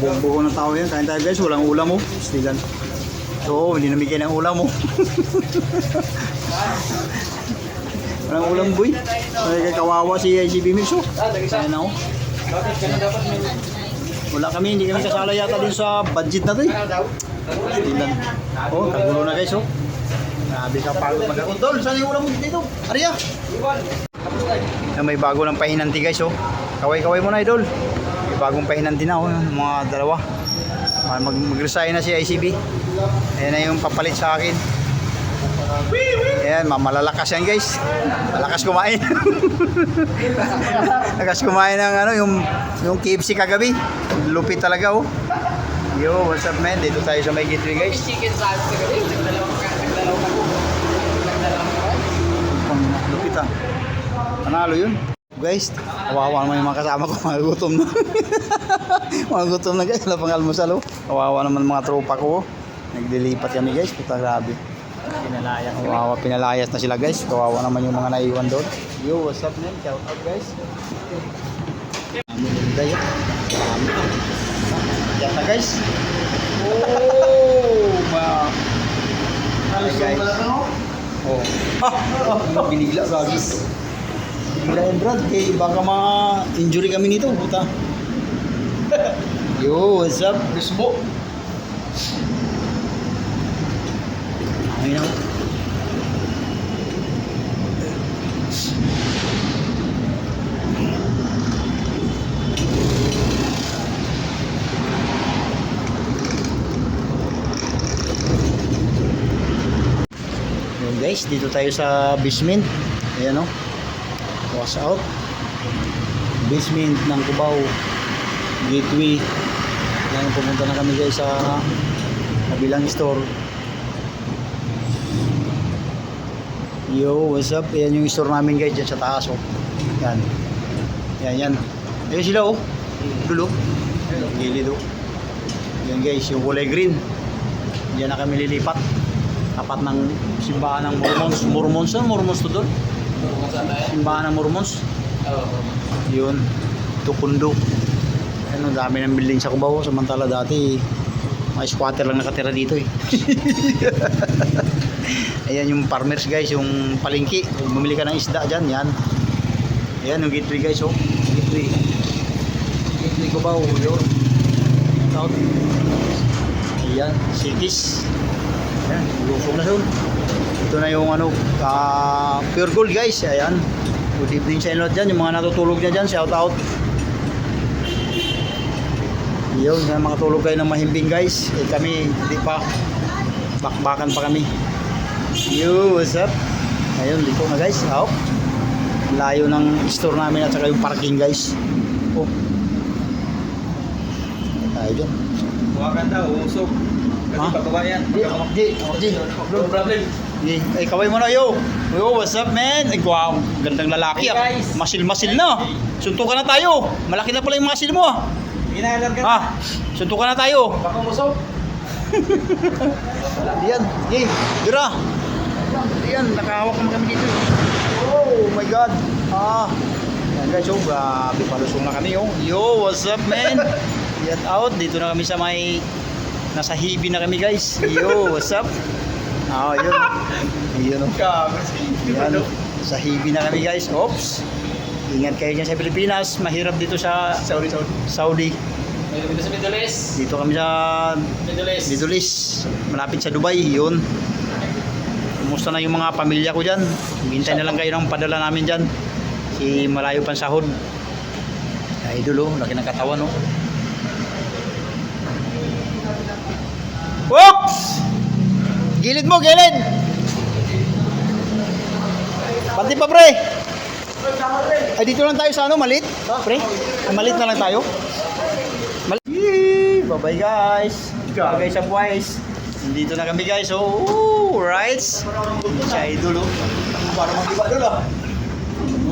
Buong-buo ng tao yan. Kain tayo guys, walang ulam mo. Stilan. So, hindi namigay ng ulam mo. walang ulam boy. Ay, kay kawawa si ICB Mix oh. Kaya na oh. Wala kami, hindi kami kasala yata din sa budget na to eh. Oh, kagulo na guys oh. Grabe ka pagod mag Tol, saan yung ulam mo dito? Arya! Na may bago ng pahinanti guys oh. Kaway-kaway mo na idol. Bagong pahinanti na oh, yung mga dalawa. Ah, Mag mag-resign na si ICB. Ayan na yung papalit sa akin. Ayan, ma- malalakas yan guys. Malakas kumain. Malakas kumain ng ano, yung, yung KFC kagabi. Lupit talaga oh. Yo, what's up man? Dito tayo sa may gateway guys. Chicken salad ka rin. Nagdalawa ka. Lupit ah. Panalo yun. Guys, kawawa naman yung mga kasama ko, mga gutom na. mga gutom na guys, wala pang almusal oh. Kawawa naman mga tropa ko oh. Naglilipat kami guys, puta grabe. Pinalayas. Kawawa, pinalayas na sila guys. Kawawa naman yung mga naiwan doon. Yo, what's up man? Shout out guys. Dami ng dayo. Dami. Yan na guys. Oh, ma. Hi guys. Oh. Ah, binigla gagi. Binigla yan Brad. Kay baka ma-injury kami nito. Puta. Yo, what's up? Bisbo. Ayun ako. Guys, dito tayo sa basement. Ayan o. Wash out. Basement ng Cubao. Gateway. Ayan, pumunta na kami guys sa kabilang store. Yo, what's up? Yan yung store namin guys dyan sa taas oh. Yan. Yan, yan. Ayun sila oh. Dulo. Gilid oh. Yan guys, yung kulay green. Diyan na kami lilipat. Tapat ng simbahan ng Mormons. Mormons na? Mormons to doon? Simbahan ng Mormons. Oo. Yun. Tukundo. Ano, dami ng building sa Cubao. Samantala dati, mga squatter lang nakatira dito eh. Ayan yung farmers guys, yung palengke. Kung bumili ka ng isda dyan, yan. Ayan yung gateway guys, oh. Gateway. Gateway Cubao, yun. South. Ayan, cities. Ayan, lusog na doon. Ito na yung ano, ah, pure gold guys. Ayan. Good evening sa inyo dyan. Yung mga natutulog na dyan, shout out. Yun, sa mga tulog kayo ng mahimbing guys. Eh, kami, hindi pa. Bakbakan pa kami. Yo, what's up? Ayun, dito na guys. Out. Layo ng store namin at saka yung parking guys. Oh. Tayo dyan. Huwakan daw. Usok. Ha? Di, di, di. No problem. Di, ay kaway mo na yo. Yo, what's up man? Ay, wow, gandang lalaki Hey, ah. guys. Masil-masil na. Suntukan na tayo. Malaki na pala yung masil mo ah. Inahalar ka. Ah, suntukan na tayo. Baka musok. Diyan, hey, dira. Diyan, nakahawak naman kami dito. Oh my God. Ah. Yan guys, oh, grabe, palusong na kami, oh. Yo, what's up, man? Get out, dito na kami sa may, nasa hibi na kami, guys. Yo, what's up? Ah, yun. Ayun, oh. Yan, sa hibi na kami, guys. Oops. Ingat kayo dyan sa Pilipinas. Mahirap dito sa Sorry, sorry. Saudi. Dito sa Middle East. Dito kami sa Middle East. Middle East, malapit sa Dubai, yun. Kumusta na yung mga pamilya ko dyan? Hintay na lang kayo ng padala namin dyan. Si Malayo pang sahod. Idol oh, laki ng katawan oh. Gilid mo, gilid! Pati pa pre! Ay dito lang tayo sa ano, malit? Pre? Malit na lang tayo? Malit. Bye-bye guys! Bye sa boys! Nandito na kami guys, oh, ooh, rights! Si Idol oh. Para mag-iba dul ah.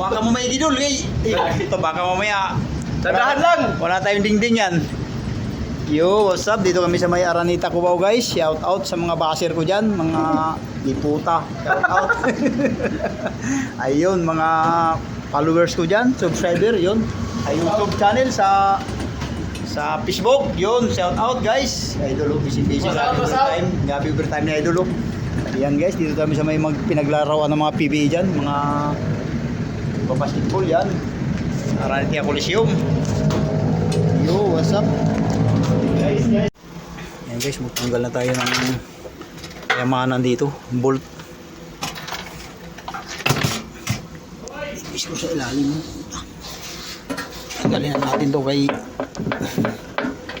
Baka mo may idol, eh. Eh, ito baka mamaya. Tandaan lang. Wala tayong dingding yan. Yo, what's up? Dito kami sa may Aranita Cubao guys. Shout out sa mga baser ko dyan, mga diputa. Shout out. Ayun, mga followers ko dyan, subscriber, yun. Ay YouTube channel sa Sa Facebook, yun, shout out guys. Idol, oh, busy busy. Gabi overtime. Gabi overtime ni Idol. oh. Ayan guys, dito kami sa may mag pinaglarawan ng mga PBA dyan. Mga basketball yan. Aranitia Coliseum. Yo, what's up? Ayan guys, magtanggal na tayo ng kayamanan dito. Bolt. Ibis ko sa ilalim. Tanggalin na natin to kay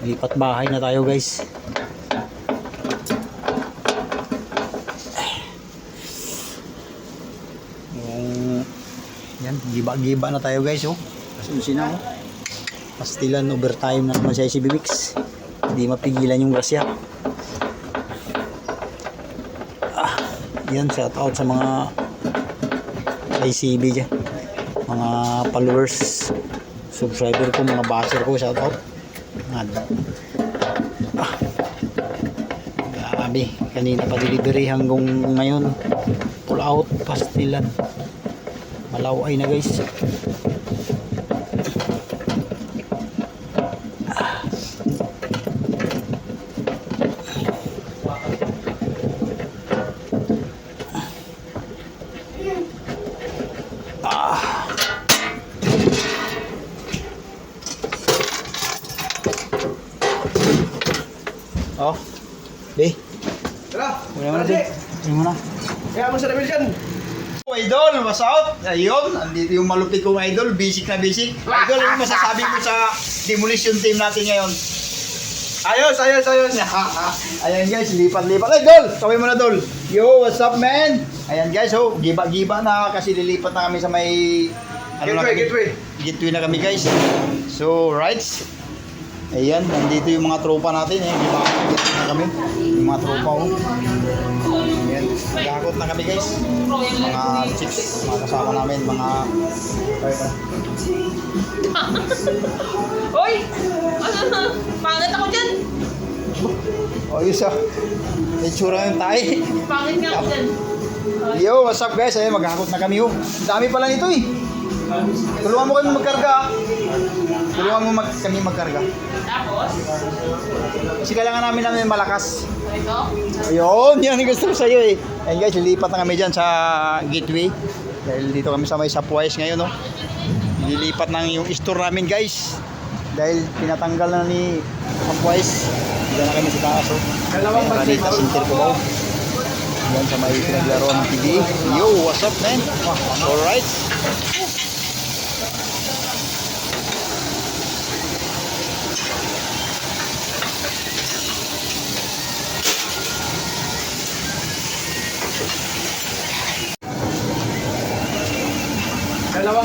lipat bahay na tayo guys. Yan, giba-giba na tayo guys oh. Kasi na oh. Pastilan overtime na naman sa ICB Mix. Hindi mapigilan yung grasya. Ah, yan shout out sa mga ICB dyan. Mga followers, subscriber ko, mga basher ko, shout out. Ah, grabe. Kanina pa delivery hanggang ngayon. Pull out, pastilan. Malaway na guys. Wala mo na din. Wala mo na. Kaya mo sa rebel dyan! Oh, Idol, what's out? Ayun, andito yung malupit kong idol, basic na basic. Idol, ano masasabi ko sa demolition team natin ngayon? Ayos, ayos, ayos! Ayan guys, lipat-lipat. Ay, Dol! Kawin mo na, Dol. Yo, what's up, man? Ayan guys, oh, giba-giba na kasi lilipat na kami sa may... na Gateway, kami? gateway. Gateway na kami, guys. So, rights. Ayan, nandito yung mga tropa natin, eh. Giba na kami. Yung mga tropa, oh. Ayan, nagkakot na kami, guys. Mga chicks, mga kasama namin, mga... Ano? Pangit ako dyan! Oh, yun sa... May tsura yung tayo. Pangit nga ako dyan. Yo, what's up guys? Ayun, maghakot na kami oh. Ang dami pala nito eh. Tulungan mo kami magkarga. ah. Tulungan mo mag kami magkarga. Tapos, Kasi kailangan namin namin malakas. ito. Ayun, yan ang gusto ko sa'yo eh. Ayun guys, lilipat na kami dyan sa gateway. Dahil dito kami sa may Sapwais ngayon oh. Lilipat na yung store namin guys. Dahil pinatanggal na ni Sapwais. Diyan na kami sa taas oh. Dalawang Mauro. Center ko daw. Yan sa may pinaglaro ng TV. Yo, what's up man? Alright. Dalawang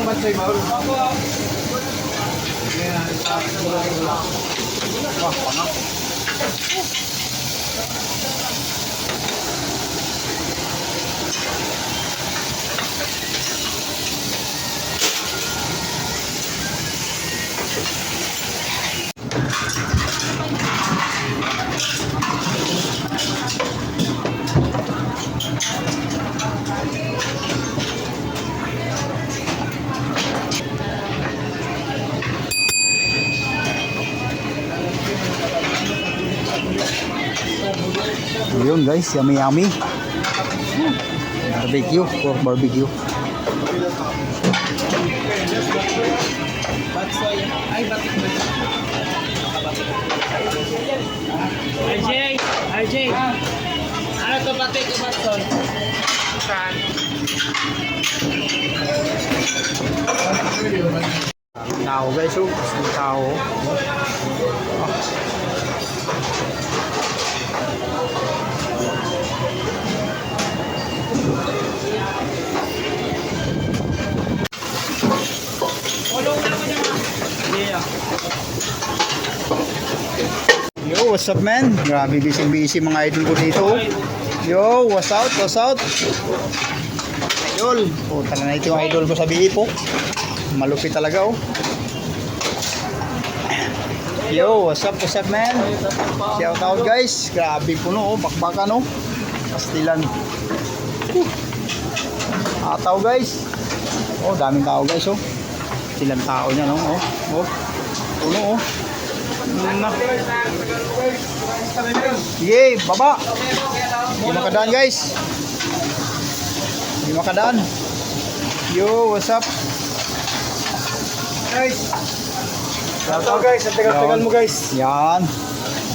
bansay, Mauro. Wah, panak. Guys, yummy yummy. Barbecue, pork barbecue. Batik? RJ! RJ! Ano to pati ko Batson? Tao guys, oh. Tao. Yo, what's up man? Grabe busy busy mga idol ko dito. oh. Yo, what's out? What's out? Idol. Puta na ito yung idol ko sa BI po. Malupit talaga oh. Yo, what's up? What's up man? Shout out guys. Grabe puno oh, bakbakan oh. Pastilan. Ataw guys. Oh, daming tao guys oh. Silang tao niya no. Oh. Oh. Puno oh. Na. Sige, baba. Hindi makadaan guys. Hindi makadaan. Yo, what's up? Guys, Shout guys, ang tagal-tagal mo guys. Yan.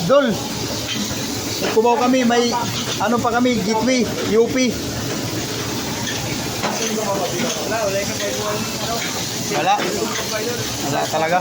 Dol. Kumaw kami, may ano pa kami, gateway, UP. Wala. Wala talaga.